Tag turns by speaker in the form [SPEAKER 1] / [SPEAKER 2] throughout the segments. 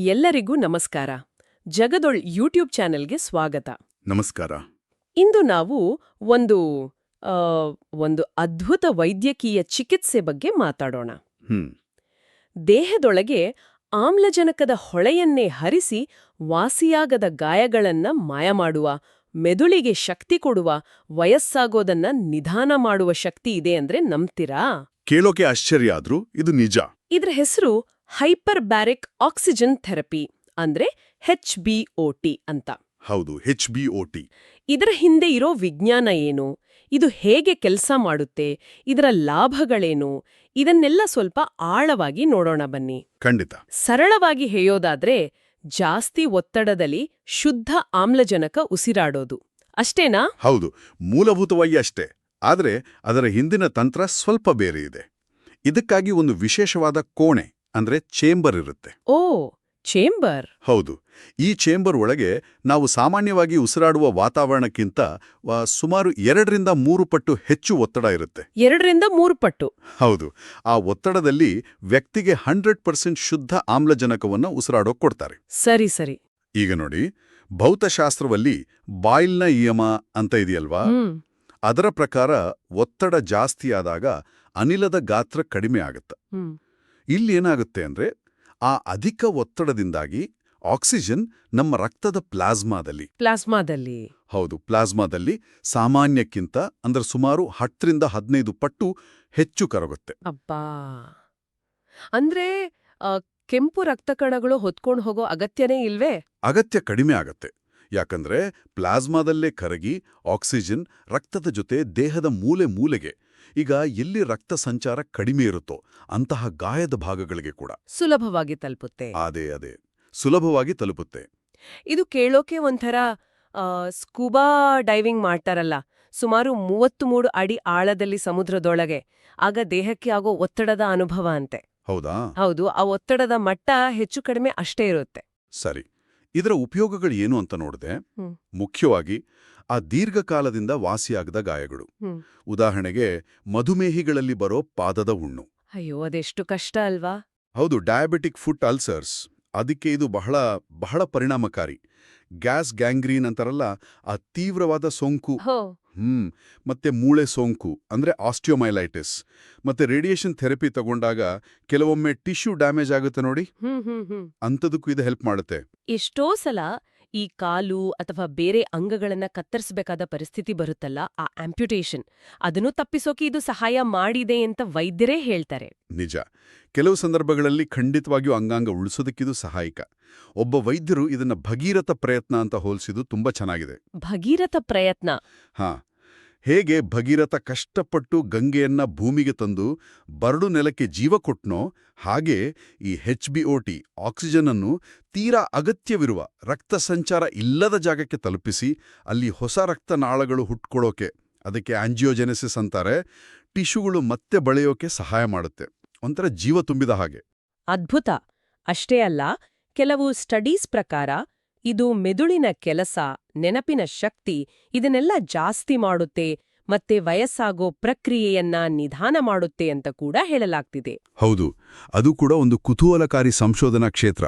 [SPEAKER 1] ಎಲ್ಲರಿಗೂ ನಮಸ್ಕಾರ. ಜಗದೊಳ್ ಯೂಟ್ಯೂಬ್ ಚಾನೆಲ್ಗೆ ಸ್ವಾಗತ.
[SPEAKER 2] ನಮಸ್ಕಾರ.
[SPEAKER 1] ಇಂದು ನಾವು ಒಂದು ಆ, ಒಂದು ಅದ್ಭುತ ವೈದ್ಯಕೀಯ ಚಿಕಿತ್ಸೆ ಬಗ್ಗೆ ಮಾತಾಡೋಣ.
[SPEAKER 2] ಹ್ಮ್.
[SPEAKER 1] ದೇಹದೊಳಗೆ ಆಮ್ಲಜನಕದ ಹೊಳೆಯನ್ನೇ ಹರಿಸಿ ವಾಸಿಯಾಗದ ಗಾಯಗಳನ್ನ ಮಾಯ ಮಾಡುವ ಮೆದುಳಿಗೆ ಶಕ್ತಿ ಕೊಡುವ ವಯಸ್ಸಾಗೋದನ್ನ ನಿಧಾನ ಮಾಡುವ ಶಕ್ತಿ ಇದೆ ಅಂದ್ರೆ ನಂಬ್ತೀರಾ?
[SPEAKER 2] ಕೇಳೋಕೆ ಆಶ್ಚರ್ಯ ಆದ್ರೂ ಇದು ನಿಜ.
[SPEAKER 1] ಇದ್ರ ಹೆಸರು ಹೈಪರ್ ಬ್ಯಾರಿಕ್ ಆಕ್ಸಿಜನ್ ಥೆರಪಿ ಅಂದ್ರೆ ಹೆಚ್ ಬಿ ಟಿ ಅಂತ.
[SPEAKER 2] ಹೌದು ಹೆಚ್ ಬಿ ಒ ಟಿ.
[SPEAKER 1] ಇದರ ಹಿಂದೆ ಇರೋ ವಿಜ್ಞಾನ ಏನು? ಇದು ಹೇಗೆ ಕೆಲಸ ಮಾಡುತ್ತೆ? ಇದರ ಲಾಭಗಳೇನು? ಇದನ್ನೆಲ್ಲ ಸ್ವಲ್ಪ ಆಳವಾಗಿ ನೋಡೋಣ ಬನ್ನಿ.
[SPEAKER 2] ಖಂಡಿತ.
[SPEAKER 1] ಸರಳವಾಗಿ ಹೇಳೋದಾದ್ರೆ ಜಾಸ್ತಿ ಒತ್ತಡದಲ್ಲಿ ಶುದ್ಧ ಆಮ್ಲಜನಕ ಉಸಿರಾಡೋದು. ಅಷ್ಟೇನಾ?
[SPEAKER 2] ಹೌದು ಮೂಲಭೂತವಾಗಿ ಅಷ್ಟೇ. ಆದ್ರೆ ಅದರ ಹಿಂದಿನ ತಂತ್ರ ಸ್ವಲ್ಪ ಬೇರೆ ಇದೆ. ಇದಕ್ಕಾಗಿ ಒಂದು ವಿಶೇಷವಾದ ಕೋಣೆ. ಅಂದ್ರೆ ಚೇಂಬರ್ ಇರುತ್ತೆ.
[SPEAKER 1] ಓ ಚೇಂಬರ್
[SPEAKER 2] ಹೌದು. ಈ ಚೇಂಬರ್ ಒಳಗೆ ನಾವು ಸಾಮಾನ್ಯವಾಗಿ ಉಸಿರಾಡುವ ವಾತಾವರಣಕ್ಕಿಂತ ಸುಮಾರು ಎರಡರಿಂದ ಮೂರು ಪಟ್ಟು ಹೆಚ್ಚು ಒತ್ತಡ ಇರುತ್ತೆ.
[SPEAKER 1] ಎರಡರಿಂದ ಮೂರು ಪಟ್ಟು.
[SPEAKER 2] ಹೌದು. ಆ ಒತ್ತಡದಲ್ಲಿ ವ್ಯಕ್ತಿಗೆ ಹಂಡ್ರೆಡ್ ಪರ್ಸೆಂಟ್ ಶುದ್ಧ ಆಮ್ಲಜನಕವನ್ನು ಉಸಿರಾಡೋಕ್ ಕೊಡ್ತಾರೆ.
[SPEAKER 1] ಸರಿ ಸರಿ.
[SPEAKER 2] ಈಗ ನೋಡಿ ಭೌತಶಾಸ್ತ್ರದಲ್ಲಿ ಬಾಯ್ಲ್ನ ನಿಯಮ ಅಂತ ಇದೆಯಲ್ವಾ? ಅದರ ಪ್ರಕಾರ ಒತ್ತಡ ಜಾಸ್ತಿಯಾದಾಗ ಅನಿಲದ ಗಾತ್ರ ಕಡಿಮೆ ಆಗುತ್ತೆ. ಇಲ್ಲಿ ಏನಾಗುತ್ತೆ ಅಂದ್ರೆ ಆ ಅಧಿಕ ಒತ್ತಡದಿಂದಾಗಿ ಆಕ್ಸಿಜನ್ ನಮ್ಮ ರಕ್ತದ ಪ್ಲಾಸ್ಮಾದಲ್ಲಿ.
[SPEAKER 1] ಪ್ಲಾಸ್ಮಾದಲ್ಲಿ.
[SPEAKER 2] ಹೌದು ಪ್ಲಾಸ್ಮಾದಲ್ಲಿ ಸಾಮಾನ್ಯಕ್ಕಿಂತ ಅಂದ್ರೆ ಸುಮಾರು ಹತ್ತರಿಂದ ಹದಿನೈದು ಪಟ್ಟು ಹೆಚ್ಚು ಕರಗುತ್ತೆ.
[SPEAKER 1] ಅಬ್ಬಾ! ಅಂದ್ರೆ ಕೆಂಪು ರಕ್ತ ಕಣಗಳು ಹೊತ್ಕೊಂಡು ಹೋಗೋ ಅಗತ್ಯನೇ ಇಲ್ವೇ?
[SPEAKER 2] ಅಗತ್ಯ ಕಡಿಮೆ ಆಗತ್ತೆ. ಯಾಕಂದ್ರೆ ಪ್ಲಾಸ್ಮಾದಲ್ಲೇ ಕರಗಿ ಆಕ್ಸಿಜನ್ ರಕ್ತದ ಜೊತೆ ದೇಹದ ಮೂಲೆ ಮೂಲೆಗೆ ಈಗ ಎಲ್ಲಿ ರಕ್ತ ಸಂಚಾರ ಕಡಿಮೆ ಇರುತ್ತೋ ಅಂತಹ ಗಾಯದ ಭಾಗಗಳಿಗೆ ಕೂಡ.
[SPEAKER 1] ಸುಲಭವಾಗಿ ತಲುಪುತ್ತೆ.
[SPEAKER 2] ಅದೇ ಅದೇ. ಸುಲಭವಾಗಿ ತಲುಪುತ್ತೆ.
[SPEAKER 1] ಇದು ಕೇಳೋಕೆ ಒಂಥರ ಸ್ಕೂಬಾ ಡೈವಿಂಗ್ ಮಾಡ್ತಾರಲ್ಲ ಸುಮಾರು ಮೂವತ್ತು ಮೂರು ಅಡಿ ಆಳದಲ್ಲಿ ಸಮುದ್ರದೊಳಗೆ. ಆಗ ದೇಹಕ್ಕೆ ಆಗೋ ಒತ್ತಡದ ಅನುಭವ ಅಂತೆ.
[SPEAKER 2] ಹೌದಾ?
[SPEAKER 1] ಹೌದು ಆ ಒತ್ತಡದ ಮಟ್ಟ ಹೆಚ್ಚು ಕಡಿಮೆ ಅಷ್ಟೇ ಇರುತ್ತೆ.
[SPEAKER 2] ಸರಿ. ಇದರ ಉಪಯೋಗಗಳು ಏನು ಅಂತ ನೋಡಿದೆ. ಮುಖ್ಯವಾಗಿ ಆ ದೀರ್ಘಕಾಲದಿಂದ ವಾಸಿಯಾಗದ ಗಾಯಗಳು. ಉದಾಹರಣೆಗೆ ಮಧುಮೇಹಿಗಳಲ್ಲಿ ಬರೋ ಪಾದದ ಹುಣ್ಣು.
[SPEAKER 1] ಅಯ್ಯೋ ಅದೆಷ್ಟು ಕಷ್ಟ ಅಲ್ವಾ?
[SPEAKER 2] ಹೌದು ಡಯಾಬಿಟಿಕ್ ಫುಟ್ ಅಲ್ಸರ್ಸ್. ಅದಕ್ಕೆ ಇದು ಬಹಳ ಬಹಳ ಪರಿಣಾಮಕಾರಿ. ಗ್ಯಾಸ್ ಗ್ಯಾಂಗ್ರೀನ್ ಅಂತಾರಲ್ಲ ಆ ತೀವ್ರವಾದ ಸೋಂಕು ಹ್ಮ್. ಮತ್ತೆ ಮೂಳೆ ಸೋಂಕು ಅಂದ್ರೆ ಆಸ್ಟಿಯೋಮೈಲೈಟಿಸ್. ಮತ್ತೆ ರೇಡಿಯೇಷನ್ ಥೆರಪಿ ತಗೊಂಡಾಗ ಕೆಲವೊಮ್ಮೆ ಟಿಶ್ಯೂ ಡ್ಯಾಮೇಜ್ ಆಗುತ್ತೆ ನೋಡಿ.
[SPEAKER 1] ಹ್ಮ್ ಹ್ಮ್ ಹ್ಮ್.
[SPEAKER 2] ಅಂಥದಕ್ಕೂ ಇದು ಹೆಲ್ಪ್ ಮಾಡುತ್ತೆ.
[SPEAKER 1] ಎಷ್ಟೋ ಸಲ ಈ ಕಾಲು ಅಥವಾ ಬೇರೆ ಅಂಗಗಳನ್ನ ಕತ್ತರಿಸಬೇಕಾದ ಪರಿಸ್ಥಿತಿ ಬರುತ್ತಲ್ಲ ಆ ಆಂಪ್ಯುಟೇಷನ್. ಅದನ್ನು ತಪ್ಪಿಸೋಕೆ ಇದು ಸಹಾಯ ಮಾಡಿದೆ ಅಂತ ವೈದ್ಯರೇ ಹೇಳ್ತಾರೆ.
[SPEAKER 2] ನಿಜ. ಕೆಲವು ಸಂದರ್ಭಗಳಲ್ಲಿ ಖಂಡಿತವಾಗಿಯೂ ಅಂಗಾಂಗ ಉಳಿಸೋದಕ್ಕಿದು ಸಹಾಯಕ. ಒಬ್ಬ ವೈದ್ಯರು ಇದನ್ನ ಭಗೀರಥ ಪ್ರಯತ್ನ ಅಂತ ಹೋಲಿಸಿದು ತುಂಬಾ ಚೆನ್ನಾಗಿದೆ.
[SPEAKER 1] ಭಗೀರಥ ಪ್ರಯತ್ನ?
[SPEAKER 2] ಹಾ. ಹೇಗೆ ಭಗೀರಥ ಕಷ್ಟಪಟ್ಟು ಗಂಗೆಯನ್ನ ಭೂಮಿಗೆ ತಂದು ಬರಡು ನೆಲಕ್ಕೆ ಜೀವ ಕೊಟ್ನೋ ಹಾಗೆ ಈ H B O T oxygen ಅನ್ನು ತೀರಾ ಅಗತ್ಯವಿರುವ ರಕ್ತ ಸಂಚಾರ ಇಲ್ಲದ ಜಾಗಕ್ಕೆ ತಲುಪಿಸಿ ಅಲ್ಲಿ ಹೊಸ ರಕ್ತನಾಳಗಳು ಹುಟ್ಕೊಳ್ಳೋಕೆ ಅದಕ್ಕೆ ಆಂಜಿಯೋಜೆನೆಸಿಸ್ ಅಂತಾರೆ, ಟಿಶ್ಯೂಗಳು ಮತ್ತೆ ಬಳೆಯೋಕೆ ಸಹಾಯ ಮಾಡುತ್ತೆ. ಒಂಥರ ಜೀವ ತುಂಬಿದ ಹಾಗೆ.
[SPEAKER 1] ಅದ್ಭುತ. ಅಷ್ಟೇ ಅಲ್ಲ, ಕೆಲವು ಸ್ಟಡೀಸ್ ಪ್ರಕಾರ ಇದು ಮೆದುಳಿನ ಕೆಲಸ ನೆನಪಿನ ಶಕ್ತಿ ಇದನ್ನೆಲ್ಲ ಜಾಸ್ತಿ ಮಾಡುತ್ತೆ ಮತ್ತೆ ವಯಸ್ಸಾಗೋ ಪ್ರಕ್ರಿಯೆಯನ್ನ ನಿಧಾನ ಮಾಡುತ್ತೆ ಅಂತ ಕೂಡ ಹೇಳಲಾಗ್ತಿದೆ.
[SPEAKER 2] ಹೌದು ಅದು ಕೂಡ ಒಂದು ಕುತೂಹಲಕಾರಿ ಸಂಶೋಧನಾ ಕ್ಷೇತ್ರ.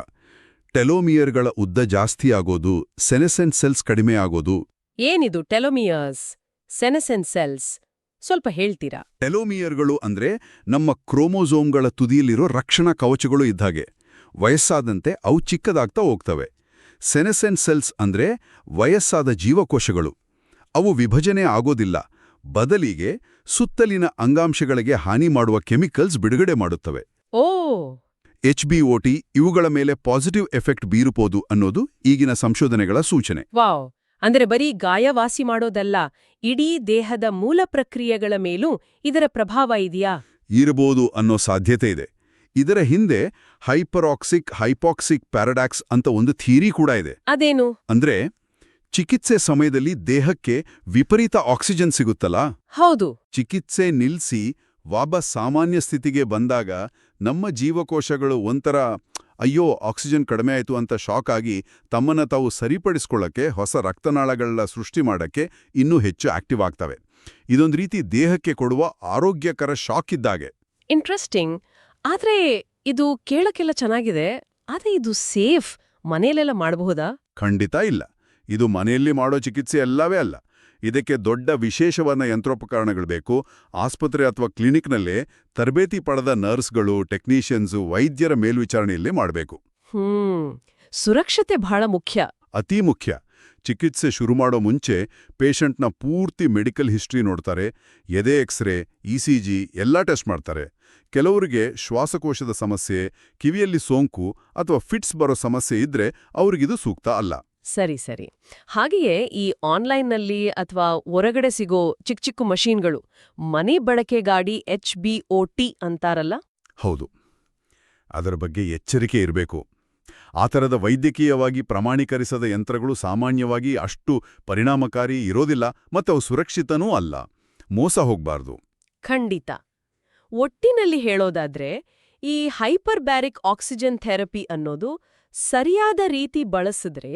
[SPEAKER 2] ಟೆಲೋಮಿಯರ್ಗಳ ಉದ್ದ ಜಾಸ್ತಿ ಆಗೋದು ಸೆನೆಸೆನ್ ಸೆಲ್ಸ್ ಕಡಿಮೆ ಆಗೋದು.
[SPEAKER 1] ಏನಿದು ಟೆಲೋಮಿಯರ್ಸ್ ಸೆನೆಸೆನ್ ಸೆಲ್ಸ್? ಸ್ವಲ್ಪ ಹೇಳ್ತೀರಾ?
[SPEAKER 2] ಟೆಲೋಮಿಯರ್ಗಳು ಅಂದ್ರೆ ನಮ್ಮ ಕ್ರೋಮೋಸೋಮ್ಗಳ ತುದಿಯಲ್ಲಿರೋ ರಕ್ಷಣಾ ಕವಚಗಳು ಇದ್ದಾಗೆ ವಯಸ್ಸಾದಂತೆ ಅವು ಚಿಕ್ಕದಾಗ್ತಾ ಹೋಗ್ತವೆ. ಸೆನೆಸೆಂಟ್ ಸೆಲ್ಸ್ ಅಂದ್ರೆ ವಯಸ್ಸಾದ ಜೀವಕೋಶಗಳು. ಅವು ವಿಭಜನೆ ಆಗೋದಿಲ್ಲ. ಬದಲಿಗೆ ಸುತ್ತಲಿನ ಅಂಗಾಂಶಗಳಿಗೆ ಹಾನಿ ಮಾಡುವ ಕೆಮಿಕಲ್ಸ್ ಬಿಡುಗಡೆ ಮಾಡುತ್ತವೆ.
[SPEAKER 1] ಓ!
[SPEAKER 2] ಎಚ್ ಬಿ ಟಿ ಇವುಗಳ ಮೇಲೆ ಪಾಸಿಟಿವ್ ಎಫೆಕ್ಟ್ ಬೀರುಬೋದು ಅನ್ನೋದು ಈಗಿನ ಸಂಶೋಧನೆಗಳ ಸೂಚನೆ.
[SPEAKER 1] ವಾವ್! ಅಂದ್ರೆ ಬರೀ ಗಾಯವಾಸಿ ಮಾಡೋದಲ್ಲ ಇಡೀ ದೇಹದ ಮೂಲ ಪ್ರಕ್ರಿಯೆಗಳ ಮೇಲೂ ಇದರ ಪ್ರಭಾವ ಇದೆಯಾ?
[SPEAKER 2] ಇರಬಹುದು ಅನ್ನೋ ಸಾಧ್ಯತೆ ಇದೆ. ಇದರ ಹಿಂದೆ ಹೈಪರಾಕ್ಸಿಕ್ ಹೈಪಾಕ್ಸಿಕ್ ಪ್ಯಾರಡಾಕ್ಸ್ ಅಂತ ಒಂದು ಥಿಯರಿ ಕೂಡ ಇದೆ.
[SPEAKER 1] ಅದೇನು?
[SPEAKER 2] ಅಂದ್ರೆ ಚಿಕಿತ್ಸೆ ಸಮಯದಲ್ಲಿ ದೇಹಕ್ಕೆ ವಿಪರೀತ ಆಕ್ಸಿಜನ್ ಸಿಗುತ್ತಲ್ಲ?
[SPEAKER 1] ಹೌದು.
[SPEAKER 2] ಚಿಕಿತ್ಸೆ ನಿಲ್ಸಿ ವಾಬ ಸಾಮಾನ್ಯ ಸ್ಥಿತಿಗೆ ಬಂದಾಗ ನಮ್ಮ ಜೀವಕೋಶಗಳು ಒಂಥರ ಅಯ್ಯೋ ಆಕ್ಸಿಜನ್ ಕಡಿಮೆ ಆಯಿತು ಅಂತ ಶಾಕ್ ಆಗಿ ತಮ್ಮನ್ನ ತಾವು ಸರಿಪಡಿಸ್ಕೊಳ್ಳೋಕ್ಕೆ ಹೊಸ ರಕ್ತನಾಳಗಳ ಸೃಷ್ಟಿ ಮಾಡಕ್ಕೆ ಇನ್ನೂ ಹೆಚ್ಚು ಆಕ್ಟಿವ್ ಆಗ್ತವೆ. ಇದೊಂದು ರೀತಿ ದೇಹಕ್ಕೆ ಕೊಡುವ ಆರೋಗ್ಯಕರ ಶಾಕ್ ಇದ್ದಾಗೆ.
[SPEAKER 1] ಇಂಟ್ರೆಸ್ಟಿಂಗ್ ಆದ್ರೆ ಇದು ಕೇಳಕ್ಕೆಲ್ಲ ಚೆನ್ನಾಗಿದೆ ಆದ್ರೆ ಇದು ಸೇಫ್. ಮನೆಯಲ್ಲೆಲ್ಲ ಮಾಡಬಹುದಾ?
[SPEAKER 2] ಖಂಡಿತ ಇಲ್ಲ. ಇದು ಮನೆಯಲ್ಲಿ ಮಾಡೋ ಚಿಕಿತ್ಸೆ ಎಲ್ಲವೇ ಅಲ್ಲ. ಇದಕ್ಕೆ ದೊಡ್ಡ ವಿಶೇಷವಾದ ಯಂತ್ರೋಪಕರಣಗಳು ಬೇಕು. ಆಸ್ಪತ್ರೆ ಅಥವಾ ಕ್ಲಿನಿಕ್ನಲ್ಲೇ ತರಬೇತಿ ಪಡೆದ ನರ್ಸ್ಗಳು ಟೆಕ್ನಿಷಿಯನ್ಸು ವೈದ್ಯರ ಮೇಲ್ವಿಚಾರಣೆಯಲ್ಲಿ ಮಾಡಬೇಕು.
[SPEAKER 1] ಹ್ಮ್. ಸುರಕ್ಷತೆ ಬಹಳ ಮುಖ್ಯ.
[SPEAKER 2] ಅತೀ ಮುಖ್ಯ. ಚಿಕಿತ್ಸೆ ಶುರು ಮಾಡೋ ಮುಂಚೆ ಪೇಷಂಟ್ನ ಪೂರ್ತಿ ಮೆಡಿಕಲ್ ಹಿಸ್ಟ್ರಿ ನೋಡ್ತಾರೆ ಎದೆ x ray E C G ಎಲ್ಲ ಟೆಸ್ಟ್ ಮಾಡ್ತಾರೆ. ಕೆಲವರಿಗೆ ಶ್ವಾಸಕೋಶದ ಸಮಸ್ಯೆ ಕಿವಿಯಲ್ಲಿ ಸೋಂಕು ಅಥವಾ ಫಿಟ್ಸ್ ಬರೋ ಸಮಸ್ಯೆ ಇದ್ರೆ ಅವ್ರಿಗಿದು ಸೂಕ್ತ ಅಲ್ಲ.
[SPEAKER 1] ಸರಿ ಸರಿ. ಹಾಗೆಯೇ ಈ ಆನ್ಲೈನ್ನಲ್ಲಿ ಅಥವಾ ಹೊರಗಡೆ ಸಿಗೋ ಚಿಕ್ಕ ಚಿಕ್ಕ ಮಷೀನ್ಗಳು ಮನೆ ಬಳಕೆ ಗಾಡಿ ಎಚ್ ಬಿ ಒ ಟಿ ಅಂತಾರಲ್ಲ?
[SPEAKER 2] ಹೌದು. ಅದರ ಬಗ್ಗೆ ಎಚ್ಚರಿಕೆ ಇರಬೇಕು. ಆ ಥರದ ವೈದ್ಯಕೀಯವಾಗಿ ಪ್ರಮಾಣೀಕರಿಸದ ಯಂತ್ರಗಳು ಸಾಮಾನ್ಯವಾಗಿ ಅಷ್ಟು ಪರಿಣಾಮಕಾರಿ ಇರೋದಿಲ್ಲ ಮತ್ತು ಅವು ಸುರಕ್ಷಿತನೂ ಅಲ್ಲ. ಮೋಸ ಹೋಗ್ಬಾರ್ದು.
[SPEAKER 1] ಖಂಡಿತ. ಒಟ್ಟಿನಲ್ಲಿ ಹೇಳೋದಾದ್ರೆ ಈ ಹೈಪರ್ ಬ್ಯಾರಿಕ್ ಆಕ್ಸಿಜನ್ ಥೆರಪಿ ಅನ್ನೋದು ಸರಿಯಾದ ರೀತಿ ಬಳಸಿದ್ರೆ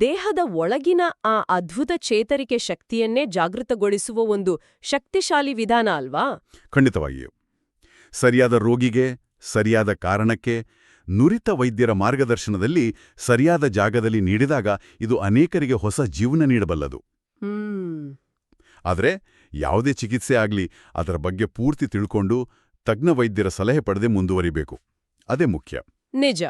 [SPEAKER 1] ದೇಹದ ಒಳಗಿನ ಆ ಅದ್ಭುತ ಚೇತರಿಕೆ ಶಕ್ತಿಯನ್ನೇ ಜಾಗೃತಗೊಳಿಸುವ ಒಂದು ಶಕ್ತಿಶಾಲಿ ವಿಧಾನ ಅಲ್ವಾ?
[SPEAKER 2] ಖಂಡಿತವಾಗಿಯೂ. ಸರಿಯಾದ ರೋಗಿಗೆ ಸರಿಯಾದ ಕಾರಣಕ್ಕೆ ನುರಿತ ವೈದ್ಯರ ಮಾರ್ಗದರ್ಶನದಲ್ಲಿ ಸರಿಯಾದ ಜಾಗದಲ್ಲಿ ನೀಡಿದಾಗ ಇದು ಅನೇಕರಿಗೆ ಹೊಸ ಜೀವನ ನೀಡಬಲ್ಲದು. ಆದರೆ ಯಾವುದೇ ಚಿಕಿತ್ಸೆ ಆಗಲಿ ಅದರ ಬಗ್ಗೆ ಪೂರ್ತಿ ತಿಳ್ಕೊಂಡು ತಜ್ಞ ವೈದ್ಯರ ಸಲಹೆ ಪಡೆದೇ ಮುಂದುವರಿಬೇಕು. ಅದೇ ಮುಖ್ಯ.
[SPEAKER 1] ನಿಜ.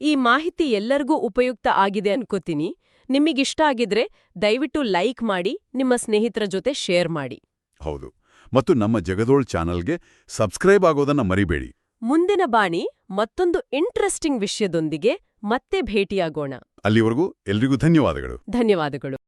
[SPEAKER 1] ಈ ಮಾಹಿತಿ ಎಲ್ಲರಿಗೂ ಉಪಯುಕ್ತ ಆಗಿದೆ ಅನ್ಕೋತೀನಿ. ನಿಮಗಿಷ್ಟ ಆಗಿದ್ರೆ ದಯವಿಟ್ಟು ಲೈಕ್ ಮಾಡಿ ನಿಮ್ಮ ಸ್ನೇಹಿತರ ಜೊತೆ ಶೇರ್ ಮಾಡಿ.
[SPEAKER 2] ಹೌದು. ಮತ್ತು ನಮ್ಮ ಜಗದೋಳ್ ಚಾನಲ್ಗೆ ಸಬ್ಸ್ಕ್ರೈಬ್ ಆಗೋದನ್ನ ಮರಿಬೇಡಿ.
[SPEAKER 1] ಮುಂದಿನ ಬಾಣಿ ಮತ್ತೊಂದು ಇಂಟ್ರೆಸ್ಟಿಂಗ್ ವಿಷಯದೊಂದಿಗೆ ಮತ್ತೆ ಭೇಟಿಯಾಗೋಣ.
[SPEAKER 2] ಅಲ್ಲಿವರೆಗೂ ಎಲ್ರಿಗೂ ಧನ್ಯವಾದಗಳು.
[SPEAKER 1] ಧನ್ಯವಾದಗಳು.